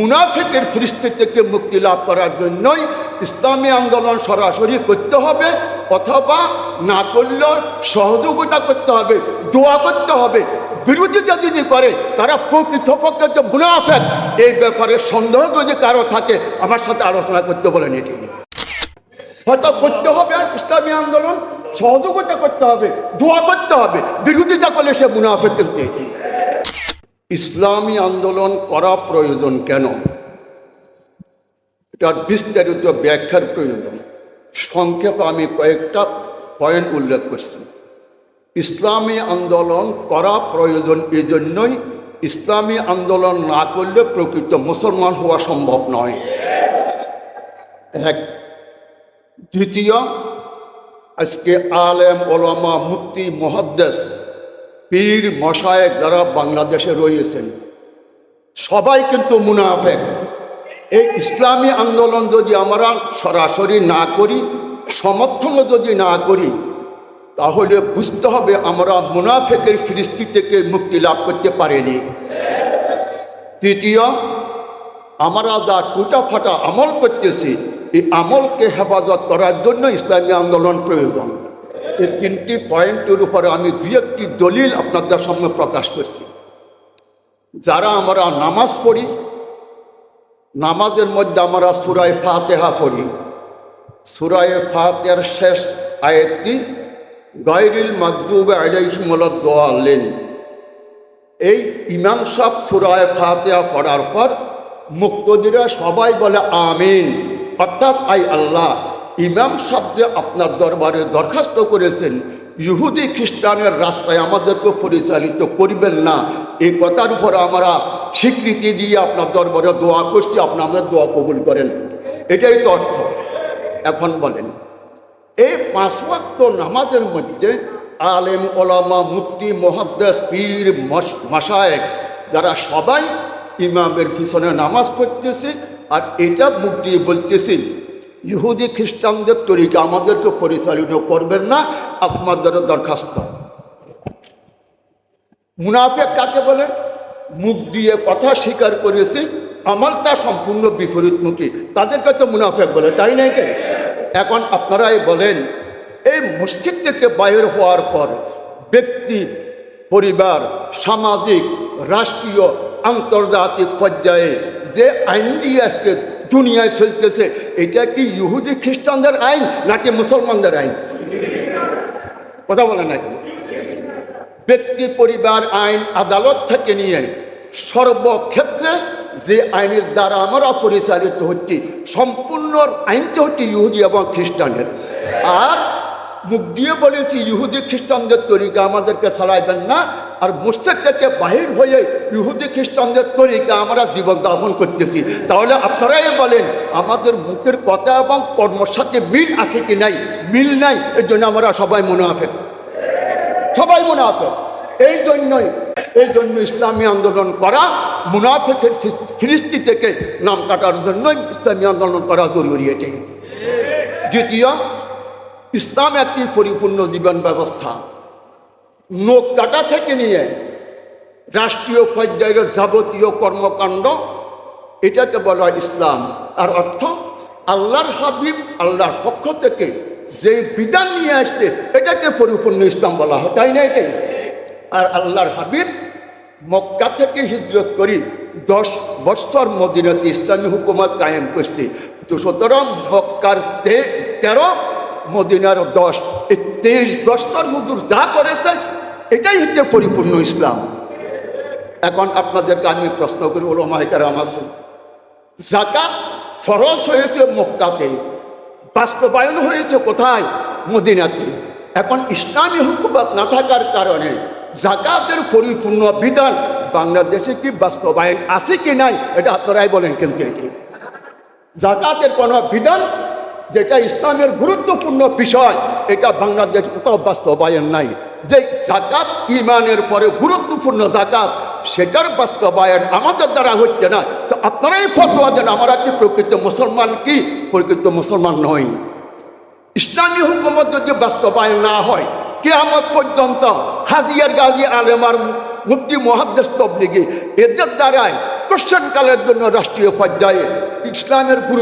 মুনাফেকের ফিরিস্তি থেকে মুক্তি লাভ করার জন্যই ইসলামী আন্দোলন সরাসরি করতে হবে, অথবা না করলেও সহযোগিতা করতে হবে, দোয়া করতে হবে। বিরোধিতা যদি করে, তারা প্রকৃতপক্ষে যে মুনাফেক। এই ব্যাপারে সন্দেহ যদি কারও থাকে, আমার সাথে আলোচনা করতে বলেন এটি হয়তো করতে হবে ইসলামী আন্দোলন, সহযোগিতা করতে হবে, দোয়া করতে হবে। বিরোধিতা করলে সে মুনাফেক কিন্তু এটি ইসলামী আন্দোলন করা প্রয়োজন কেন? এটার বিস্তারিত ব্যাখ্যার প্রয়োজন। সংক্ষেপে আমি কয়েকটা পয়েন্ট উল্লেখ করছি। ইসলামী আন্দোলন করা প্রয়োজন এই জন্যই ইসলামী আন্দোলন না করলে প্রকৃত মুসলমান হওয়া সম্ভব নয়। এক। দ্বিতীয়, আজকে আলেম, ওলামা মুক্তি মহাদ্দেশ পীর মশায়েক যারা বাংলাদেশে রয়েছেন, সবাই কিন্তু মুনাফেক। এই ইসলামী আন্দোলন যদি আমরা সরাসরি না করি, সমর্থন যদি না করি, তাহলে বুঝতে হবে আমরা মুনাফেকের ফিরিস্তি থেকে মুক্তি লাভ করতে পারিনি। তৃতীয়, আমরা যা টুটা ফাটা আমল করতেছি, এই আমলকে হেফাজত করার জন্য ইসলামী আন্দোলন প্রয়োজন। এই তিনটি পয়েন্টের উপরে আমি দুই একটি দলিল আপনাদের সামনে প্রকাশ করছি। যারা আমরা নামাজ পড়ি, নামাজের মধ্যে আমরা সুরায় ফাতেহা পড়ি। সুরায় ফাতেহার শেষ আয়াত কি গায়রিল মাকদুব আলাইহিমুল দোয়াল্লিন এই ইমাম সাহ সুরায় ফাতেহা পড়ার পর মুক্তদিরা সবাই বলে, আমিন। অর্থাৎ আই আল্লাহ। ইমাম শব্দে আপনার দরবারে দরখাস্ত করেছেন, ইহুদি খ্রিস্টানের রাস্তায় আমাদেরকে পরিচালিত করবেন না। এই কথার উপর আমরা স্বীকৃতি দিয়ে আপনার দরবারে দোয়া করছি, আপনি আমাদের দোয়া কবুল করেন। এটাই তো অর্থ। এখন বলেন, এই পাঁচ ওয়াক্ত নামাজের মধ্যে আলেম, ওলামা মুক্তি মহাদ্দেশ পীর মাসায়েক যারা সবাই ইমামের পিছনে নামাজ পড়তেছে, আর এটা মুক্তি বলতেছি ইহুদি খ্রিস্টানদের তরিকা আমাদেরকে পরিচালিত করবেন না, আপনাদের দরখাস্ত। মুনাফেক কাকে বলে? মুখ দিয়ে কথা স্বীকার করেছে আমলটা সম্পূর্ণ বিপরীতমুখী। তাদেরকে তো মুনাফেক বলে, তাই নাই কে? এখন আপনারাই বলেন, এই মসজিদ থেকে বাইর হওয়ার পর ব্যক্তি, পরিবার, সামাজিক, রাষ্ট্রীয়, আন্তর্জাতিক পর্যায়ে যে আইন দিয়ে আজকে দুনিয়ায় চলতেছে। এটা কি ইহুদি খ্রিস্টানদের আইন নাকি মুসলমানদের আইন? কথা বলে নাকি ব্যক্তি, পরিবার, আইন, আদালত থেকে নিয়ে সর্বক্ষেত্রে যে আইনের দ্বারা আমরা পরিচালিত হচ্ছি, সম্পূর্ণ আইনটি হচ্ছে ইহুদি এবং খ্রিস্টানের। আর মুখ দিয়ে বলেছি, ইহুদি খ্রিস্টানদের তরিকা আমাদেরকে চালাইবেন না। আর মসজিদ থেকে বাহির হয়ে ইহুদি খ্রিস্টানদের তরিকা আমরা জীবন যাপন করতেছি। তাহলে আপনারাই বলেন, আমাদের মুখের কথা এবং কর্মর সাথে মিল আছে কি নাই? মিল নাই এর জন্য আমরা সবাই মনে মুনাফেক। সবাই মনে মুনাফেক। এই জন্যই, এই জন্য ইসলামী আন্দোলন করা মুনাফেকের ফিরিস্তি থেকে নাম কাটার জন্য ইসলামী আন্দোলন করা জরুরি এটাই দ্বিতীয়, ইসলাম একটি পরিপূর্ণ জীবন ব্যবস্থা। নোক কাটা থেকে নিয়ে রাষ্ট্রীয় পর্যায়ের যাবতীয় কর্মকাণ্ড, এটাকে বলা ইসলাম। আর অর্থ আল্লাহর হাবিব, আল্লাহর পক্ষ থেকে যে বিধান নিয়ে আসছে, এটাকে পরিপূর্ণ ইসলাম বলা হয়। তাই না এটাই? আর আল্লাহর হাবিব মক্কা থেকে হিজরত করি দশ বৎসর মদিনাতে ইসলামী হুকুমত কায়েম করছে। তো সুতরাং মক্কার তেরো মদিনার দশ, এই তেইশ বৎসর হুজুর যা করেছে, এটাই হচ্ছে পরিপূর্ণ ইসলাম। এখন আপনাদেরকে আমি প্রশ্ন করি ওলো মাইকারাম আছে জাকাত ফরজ হয়েছে মক্কাতে, বাস্তবায়ন হয়েছে কোথায়? মদিনাতে। এখন ইসলামী হুকুমত না থাকার কারণে জাকাতের পরিপূর্ণ বিধান বাংলাদেশে কি বাস্তবায়ন আছে কি নাই, এটা আপনারাই বলেন কিন্তু জাকাতের কোনো বিধান যেটা ইসলামের গুরুত্বপূর্ণ বিষয়, এটা বাংলাদেশ কোথাও বাস্তবায়ন নাই। যে জাকাত ইমানের পরে গুরুত্বপূর্ণ জাকাত, সেটার বাস্তবায়ন আমাদের দ্বারা হচ্ছে না। তো আপনারাই ফতোয়া দেন, আমরা কি প্রকৃত মুসলমান কি? প্রকৃত মুসলমান নই। ইসলামী হুকুমত যদি বাস্তবায়ন না হয়, কেয়ামত পর্যন্ত হাজিয়ার গাজী আলেমার মুক্তি মহাদ্দেশ তবলিগি, এদের দ্বারাই পার্সেন্ট কালের জন্য রাষ্ট্রীয় পর্যায়ে ইসলামের গুরুত্ব